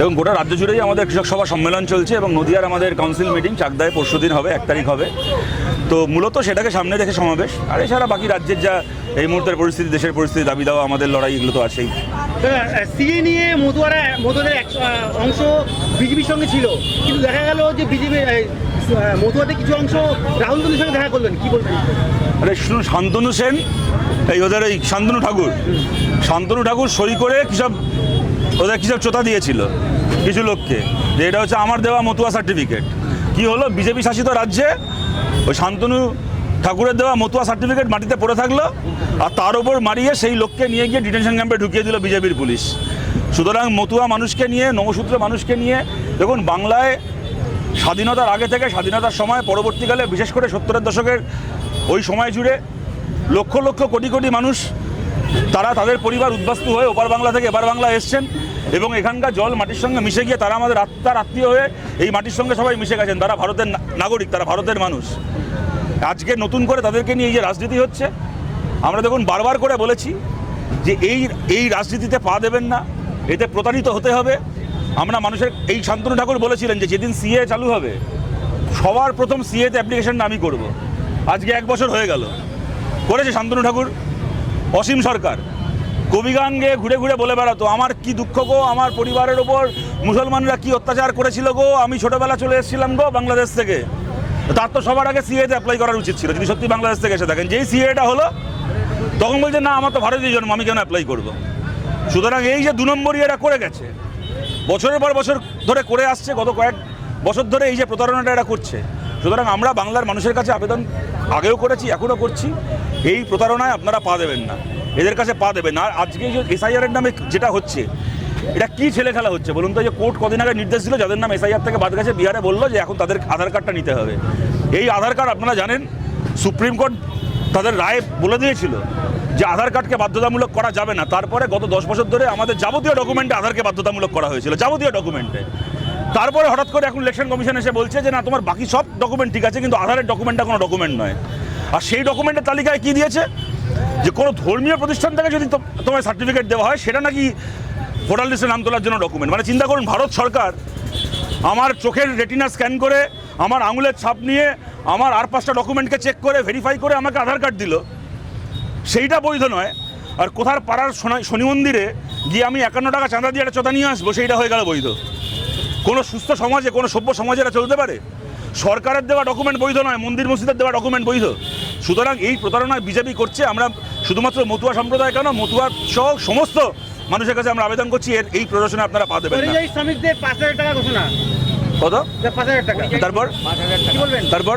এবং গোটা রাজ্য জুড়েই আমাদের কৃষক সভা সম্মেলন চলছে এবং নদিয়ার আমাদের কাউন্সিল মিটিং চাকদায় পরশু দিন হবে এক তারিখ হবে। তো মূলত সেটাকে সামনে রেখে সমাবেশ। আর এছাড়া বাকি রাজ্যের যা এই মুহূর্তের পরিস্থিতি দেশের পরিস্থিতি দাবি দেওয়া আমাদের লড়াই এগুলো তো আছেই। সিএ নিয়ে মতুয়ারা মতুয়াদের এক অংশ বিজেপির সঙ্গে ছিল। কিন্তু দেখা গেল যে বিজেপি মতুয়াদের কিছু অংশ রাহুল গান্ধীর সঙ্গে দেখা করলেন। কি বলবেন? আরে শুনুন শান্তনু সেন এই ওদের এই শান্তনু ঠাকুর। শান্তনু ঠাকুর সই করে কিসব ওদের কিসব চোতা দিয়েছিল? কিছু লোককে। যে এটা হচ্ছে আমার দেওয়া মতুয়া সার্টিফিকেট কি হলো? বিজেপি শাসিত রাজ্যে ওই শান্তনু ঠাকুরের দেওয়া মতুয়া সার্টিফিকেট মাটিতে পড়ে থাকল আর তার ওপর মারিয়ে সেই লোককে নিয়ে গিয়ে ডিটেনশন ক্যাম্পে ঢুকিয়ে দিল বিজেপির পুলিশ। সুতরাং মতুয়া মানুষকে নিয়ে নবসূত্র মানুষকে নিয়ে, দেখুন বাংলায় স্বাধীনতার আগে থেকে স্বাধীনতার সময়, পরবর্তীকালে বিশেষ করে সত্তরের দশকের ওই সময় জুড়ে লক্ষ লক্ষ কোটি কোটি মানুষ, তারা তাদের পরিবার উদ্বাস্তু হয়ে ওপার বাংলা থেকে এপার বাংলা এসছেন। এবং এখানকার জল মাটির সঙ্গে মিশে গিয়ে তারা আমাদের আত্মার আত্মীয় হয়ে এই মাটির সঙ্গে সবাই মিশে গেছেন, তারা ভারতের নাগরিক, তারা ভারতের মানুষ। আজকে নতুন করে তাদেরকে নিয়ে এই যে রাজনীতি হচ্ছে, আমরা দেখুন বারবার করে বলেছি যে এই এই রাজনীতিতে পা দেবেন না, এতে প্রতারিত হতে হবে। আমরা মানুষের, এই শান্তনু ঠাকুর বলেছিলেন যে যেদিন সিএ চালু হবে, সবার প্রথম সিএতে অ্যাপ্লিকেশনটা আমি করব। আজকে এক বছর হয়ে গেল। করেছে শান্তনু ঠাকুর? অসীম সরকার। কবিগান গেয়ে ঘুরে ঘুরে বলে বেড়াতো, আমার কি দুঃখ গো? আমার পরিবারের ওপর মুসলমানরা কি অত্যাচার করেছিল গো? আমি ছোটবেলা চলে এসেছিলাম গো বাংলাদেশ থেকে। তার তো সবার আগে সিএতে অ্যাপ্লাই করার উচিত ছিল, যদি সত্যি বাংলাদেশ থেকে এসে থাকেন। যেই সিএটা হলো, তখন বলছে, না, আমার তো ভারতীয় জন্ম, আমি কেন অ্যাপ্লাই করব? সুতরাং এই যে দু নম্বরই এরা করে গেছে, বছরের পর বছর ধরে করে আসছে, গত কয়েক বছর ধরে এই যে প্রতারণাটা এরা করছে। সুতরাং আমরা বাংলার মানুষের কাছে আবেদন আগেও করেছি, এখনও করছি। এই প্রতারণায় আপনারা পা দেবেন না। এদের কাছে পা দেবে না। আজকে যে এসআইআরের নামে যেটা হচ্ছে, এটা কি ছেলে খেলা হচ্ছে বলুন তো? যে কোর্ট কদিন আগে নির্দেশ দিল, যাদের নাম এসআইআর থেকে বাদ গেছে, বিহারে বলল যে এখন তাদের আধার কার্ডটা নিতে হবে। এই আধার কার্ড আপনারা জানেন, সুপ্রিম কোর্ট তাদের রায় বলে দিয়েছিল যে আধার কার্ডকে বাধ্যতামূলক করা যাবে না। তারপরে গত দশ বছর ধরে আমাদের যাবতীয় ডকুমেন্টে আধারকে বাধ্যতামূলক করা হয়েছিল, যাবতীয় ডকুমেন্টে। তারপরে হঠাৎ করে এখন ইলেকশন কমিশন এসে বলছে যে, না, তোমার বাকি সব ডকুমেন্ট ঠিক আছে, কিন্তু আধারের ডকুমেন্টটা কোনো ডকুমেন্ট নয়। আর সেই ডকুমেন্টের তালিকায় কি দিয়েছে? যে কোনো ধর্মীয় প্রতিষ্ঠান থেকে যদি তোমার সার্টিফিকেট দেওয়া হয়, সেটা নাকি ভোটার লিস্টে নাম তোলার জন্য ডকুমেন্ট মানে চিন্তা করুন, ভারত সরকার আমার চোখের রেটিনা স্ক্যান করে, আমার আঙুলের ছাপ নিয়ে, আমার আর পাঁচটা ডকুমেন্টকে চেক করে ভেরিফাই করে আমাকে আধার কার্ড দিল, সেইটা বৈধ নয়। আর কোথার পাড়ার শনি মন্দিরে গিয়ে আমি একান্ন টাকা চাঁদা দিয়ে একটা চোদা নিয়ে আসব, সেইটা হয়ে গেল বৈধ। কোনো সুস্থ সমাজে, কোনো সভ্য সমাজে এটা চলতে পারে? সরকারের দেওয়া ডকুমেন্ট বৈধ নয়, মন্দির মসজিদের দেওয়া ডকুমেন্ট বৈধ। সুতরাং এই প্রতারণায় বিজেপি করছে, আমরা শুধুমাত্র মতুয়া সম্প্রদায় কেন? মতুয়া সহ সমস্ত মানুষের কাছে আমরা আবেদন করছি এর এই প্রদর্শনে আপনারা পা দেবেন শ্রমিকদের পাঁচ হাজার টাকা ঘোষণা। কত? পাঁচ হাজার টাকা। তারপর? তারপর?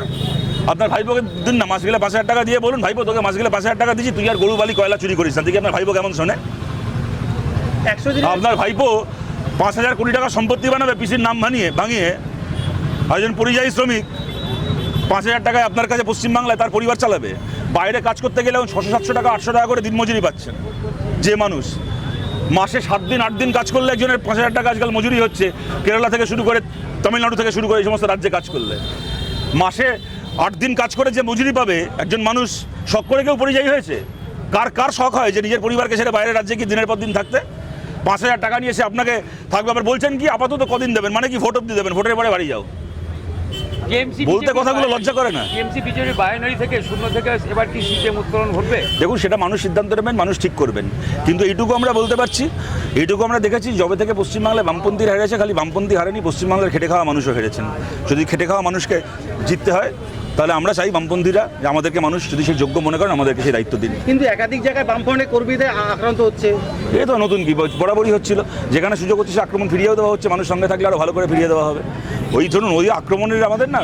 আপনার ভাইবোকে দিন না মাস গেলে পাঁচ হাজার টাকা দিয়ে বলুন ভাইপো তোকে মাস গেলে পাঁচ হাজার টাকা দিচ্ছি তুই আর গরু বালি কয়লা চুরি করিস না। দেখি আপনার ভাইপো কেমন শোনে। আপনার ভাইপো পাঁচ হাজার কোটি টাকা সম্পত্তি বানাবে পিসির নাম ভাঙিয়ে ভাঙিয়ে একজন পরিযায়ী শ্রমিক পাঁচ হাজার টাকায় আপনার কাছে পশ্চিমবাংলায় তার পরিবার চালাবে। বাইরে কাজ করতে গেলে ছশো সাতশো টাকা, আটশো টাকা করে দিনমজুরি পাচ্ছেন। যে মানুষ। মাসে সাত দিন, আট দিন কাজ করলে একজনের পাঁচ হাজার টাকা আজকাল মজুরি হচ্ছে। কেরালা থেকে শুরু করে তামিলনাড়ু থেকে শুরু করে এই সমস্ত রাজ্যে কাজ করলে। মাসে আট দিন কাজ করে যে মজুরি পাবে, একজন মানুষ শখ করে কেউ পরিযায়ী হয়েছে? কার কার শখ হয় যে নিজের পরিবারকে ছেড়ে বাইরের রাজ্যে কি দিনের পর দিন থাকতে? পাঁচ হাজার টাকা নিয়ে এসে আপনাকে থাকবে। আবার বলছেন কি, আপাতত কদিন দেবেন? মানে কি ভোট অব্দি দেবেন? ভোটের পরে বাড়ি যাও। বলতে কথাগুলো লজ্জা করে না? এমসি বিজেপি বাইনারি থেকে শূন্য থেকে এবার কি সিস্টেম উত্তোলন ঘটবে? দেখুন সেটা মানুষ সিদ্ধান্ত নেবেন মানুষ ঠিক করবেন। কিন্তু এইটুকু আমরা বলতে পারছি এইটুকু আমরা দেখেছি যবে থেকে পশ্চিমবাংলায় বামপন্থী হেরেছে খালি বামপন্থী হারেনি পশ্চিমবাংলার খেটে খাওয়া মানুষও হেরেছেন। যদি খেটে খাওয়া মানুষকে জিততে হয় তাহলে আমরা চাই বামপন্থীরা যে আমাদেরকে মানুষ যদি সেই যোগ্য মনে করেন আমাদেরকে সেই দায়িত্ব দিন। কিন্তু একাধিক জায়গায় বামফ্রন্টের কর্মীদের আক্রান্ত হচ্ছে। এ তো নতুন কি বরাবরই হচ্ছিল। যেখানে সুযোগ হচ্ছে সে আক্রমণ ফিরিয়েও দেওয়া হচ্ছে মানুষ সঙ্গে থাকলে আরও ভালো করে ফিরিয়ে দেওয়া হবে। ওই ধরুন ওই আক্রমণের আমাদের না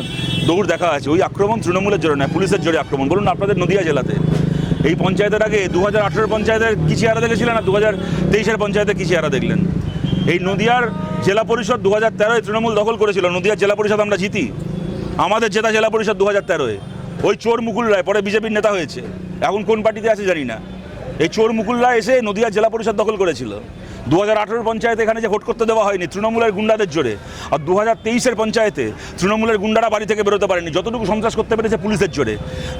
দৌড় দেখা আছে। ওই আক্রমণ তৃণমূলের জোরে নয় পুলিশের জোরে আক্রমণ। বলুন না আপনাদের নদিয়া জেলাতে। এই পঞ্চায়েতের আগে দু হাজার আঠেরো পঞ্চায়েতের কী চেহারা দেখেছিলেন আর দু হাজার তেইশের পঞ্চায়েতে কী চেহারা দেখলেন? এই নদিয়ার জেলা পরিষদ দু হাজার তেরোয় তৃণমূল দখল করেছিল। নদিয়ার জেলা পরিষদ আমরা জিতি। আমাদের জেতা জেলা পরিষদ দু হাজার তেরোয়। ওই চোর মুকুল রায়, পরে বিজেপির নেতা হয়েছে। এখন কোন পার্টিতে আছে জানি না। এই চোর মুকুল রায় এসে নদিয়া জেলা পরিষদ দখল করেছিল। দু হাজার আঠেরোর পঞ্চায়েতে এখানে যে ভোট করতে দেওয়া হয়নি, তৃণমূলের গুন্ডাদের জোরে। আর দু হাজার তেইশের পঞ্চায়েতে তৃণমূলের গুন্ডারা বাড়ি থেকে বেরোতে পারেনি। যতটুকু সন্ত্রাস করতে পেরেছে পুলিশের জোরে।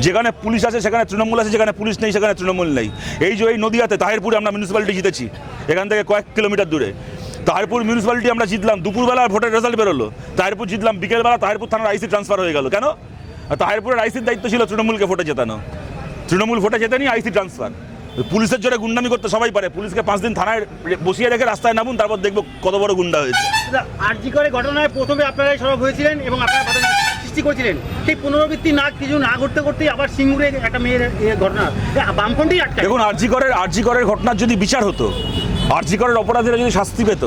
যেখানে পুলিশ আছে, সেখানে তৃণমূল আছে, যেখানে পুলিশ নেই, সেখানে তৃণমূল নেই। এই যে এই নদিয়াতে, তাহিরপুরে আমরা মিউনিসিপ্যালিটি জিতেছি। এখান থেকে কয়েক কিলোমিটার দূরে। তাহিরপুর মিউনিসিপ্যালিটি আমরা জিতলাম দুপুরবেলা ভোটের রেজাল্ট বেরোলো। তাহিরপুর জিতলাম বিকেলবেলা তাহিরপুর থানার আইসি ট্রান্সফার হয়ে গেল। কেন? তাহিরপুরের আইসির দায়িত্ব ছিল তৃণমূলকে ভোটে জেতানো। তৃণমূল ভোটে জেতেনি আইসি ট্রান্সফার পুলিশের জোরে গুন্ডামি করতে সবাই পারে। পুলিশকে পাঁচ দিন থানায় বসিয়ে রেখে রাস্তায় নামুন তারপর দেখব কত বড় গুন্ডা হয়েছে। আরজি করে ঘটনায় প্রথমে আপনারাই সরব হয়েছিলেন এবং আপনারা সৃষ্টি করেছিলেন। সেই পুনরাবৃত্তি না কিছু না ঘটতে করতেই আবার সিঙ্গুরে একটা মেয়ের ঘটনা। বামফ্রন্টই আটকা দেখুন আরজি করের আরজি করের ঘটনার যদি বিচার হতো আরজি করের অপরাধীরা যদি শাস্তি পেত,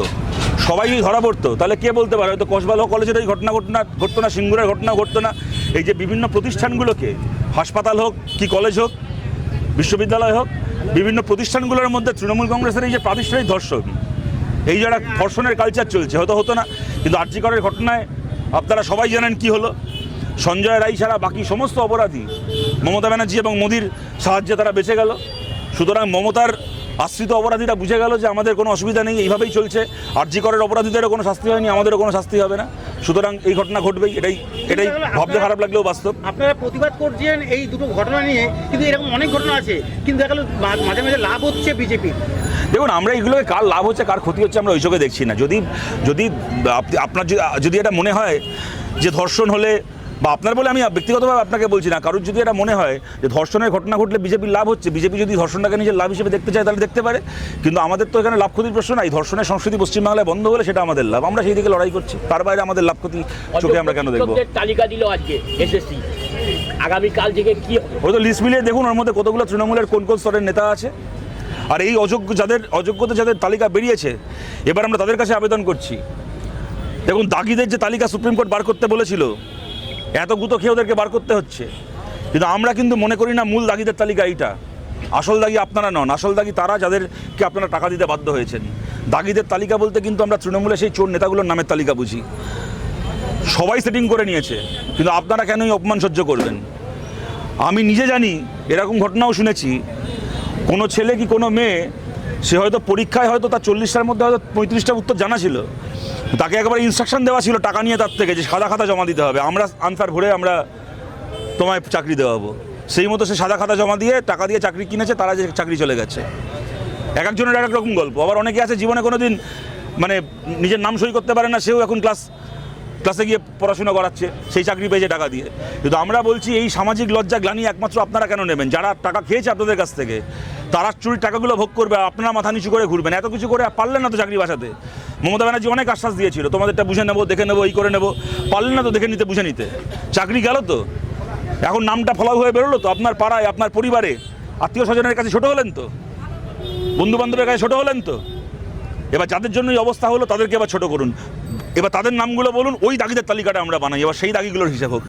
সবাই যদি ধরা পড়তো, তাহলে কে বলতে পারে? হয়তো কসবালো কলেজের এই ঘটনা ঘটনা, ঘটতো না, সিঙ্গুরের ঘটনা ঘটতো না। এই যে বিভিন্ন প্রতিষ্ঠানগুলোকে, হাসপাতাল হোক কি কলেজ হোক, বিশ্ববিদ্যালয় হোক, বিভিন্ন প্রতিষ্ঠানগুলোর মধ্যে তৃণমূল কংগ্রেসের এই যে প্রাতিষ্ঠানিক ধর্ষণ, এই যে একটা ধর্ষণের কালচার চলছে, হয়তো হতো না। কিন্তু আরজি করের ঘটনায় আপনারা সবাই জানেন কি হলো। সঞ্জয় রায় ছাড়া বাকি সমস্ত অপরাধী মমতা ব্যানার্জি এবং মোদির সাহায্যে তারা বেঁচে গেল। সুতরাং মমতার আশ্রিত অপরাধীরা বুঝে গেল যে আমাদের কোনো অসুবিধা নেই এইভাবেই চলছে। আরজি করের অপরাধীদেরও কোনো শাস্তি হয়নি আমাদেরও কোনো শাস্তি হবে না। সুতরাং এই ঘটনা ঘটবেই এটাই এটাই ভাবতে খারাপ লাগলেও বাস্তব। আপনারা প্রতিবাদ করছেন এই দুটো ঘটনা নিয়ে কিন্তু এরকম অনেক ঘটনা আছে কিন্তু দেখা গেলো মাঝে মাঝে লাভ হচ্ছে বিজেপি। দেখুন আমরা এগুলোকে কার লাভ হচ্ছে কার ক্ষতি হচ্ছে আমরা ওই চোখে দেখছি না। যদি যদি আপনার যদি- যদি এটা মনে হয় যে ধর্ষণ হলে বা আপনার বলে আমি ব্যক্তিগতভাবে আপনাকে বলছি না কারোর যদি এটা মনে হয় যে ধর্ষণের ঘটনা ঘটলে বিজেপির লাভ হচ্ছে বিজেপি যদি ধর্ষণটাকে নিজের লাভ হিসেবে দেখতে চায় তাহলে দেখতে পারে। কিন্তু আমাদের তো এখানে লাভ ক্ষতির প্রশ্ন নাই ধর্ষণের সংস্কৃতি পশ্চিমবাংলায় বন্ধ হলে সেটা আমাদের লাভ। আমরা সেই দিকে লড়াই করছি তার বাইরে আমাদের লাভ ক্ষতি চোখে আমরা কেন দেখব? তালিকা দিল আজকে এসএসসি আগামীকাল থেকে কি হবে? ওই তো লিস্ট মিলিয়ে দেখুন ওর মধ্যে কতগুলো তৃণমূলের কোন কোন স্তরের নেতা আছে। আর এই অযোগ্য যাদের অযোগ্যতা যাদের তালিকা বেরিয়েছে এবার আমরা তাদের কাছে আবেদন করছি। দেখুন দাগিদের যে তালিকা সুপ্রিম কোর্ট বার করতে বলেছিল এত গুতো খেয়ে ওদেরকে বার করতে হচ্ছে। কিন্তু আমরা কিন্তু মনে করি না মূল দাগিদের তালিকা এইটা। আসল দাগি আপনারা নন, আসল দাগি তারা যাদেরকে আপনারা টাকা দিতে বাধ্য হয়েছেন। দাগিদের তালিকা বলতে কিন্তু আমরা তৃণমূলের সেই চোর নেতাগুলোর নামের তালিকা বুঝি। সবাই সেটিং করে নিয়েছে, কিন্তু আপনারা কেনই অপমান সহ্য করবেন আমি নিজে জানি, এরকম ঘটনাও শুনেছি, কোনো ছেলে কি কোনো মেয়ে, সে হয়তো পরীক্ষায় হয়তো তার চল্লিশটার মধ্যে হয়তো পঁয়ত্রিশটা উত্তর জানা ছিল তাকে একবার ইনস্ট্রাকশন দেওয়া ছিল, টাকা নিয়ে তার থেকে যে সাদা খাতা জমা দিতে হবে। আমরা আনসার ভরে আমরা তোমায় চাকরি দেওয়াবো। সেই মতো সে সাদা খাতা জমা দিয়ে টাকা দিয়ে চাকরি কিনেছে, তারা যে চাকরি চলে গেছে। এক একজনের এক রকম গল্প। আবার অনেকে আছে জীবনে কোনো দিন মানে নিজের নাম সই করতে পারে না, সেও এখন ক্লাস ক্লাসে গিয়ে পড়াশোনা করাচ্ছে, সেই চাকরি পেয়েছে টাকা দিয়ে। কিন্তু আমরা বলছি, এই সামাজিক লজ্জা, গ্লানি একমাত্র আপনারা কেন নেবেন? যারা টাকা খেয়েছে আপনাদের কাছ থেকে, তারা চুরির টাকাগুলো ভোগ করবে, আপনারা মাথা নিচু করে ঘুরবেন। এত কিছু করে পারলেন না তো চাকরি বাঁচাতে। মমতা ব্যানার্জি অনেক আশ্বাস দিয়েছিল, তোমাদেরটা বুঝে নেব, দেখে নেব এই করে নেব। পারলেন না তো দেখে নিতে, বুঝে নিতে। চাকরি গেল তো? এখন নামটা ফলাও হয়ে বেরোলো তো? আপনার পাড়ায়, আপনার পরিবারে? আত্মীয় স্বজনের কাছে ছোটো হলেন তো? বন্ধু বান্ধবের কাছে ছোটো হলেন তো? এবার যাদের জন্য এই অবস্থা হলো, তাদেরকে এবার ছোটো করুন। এবার তাদের নামগুলো বলুন, ওই দাগিদের তালিকাটা আমরা বানাই। এবার সেই দাগিগুলোর হিসাব হোক।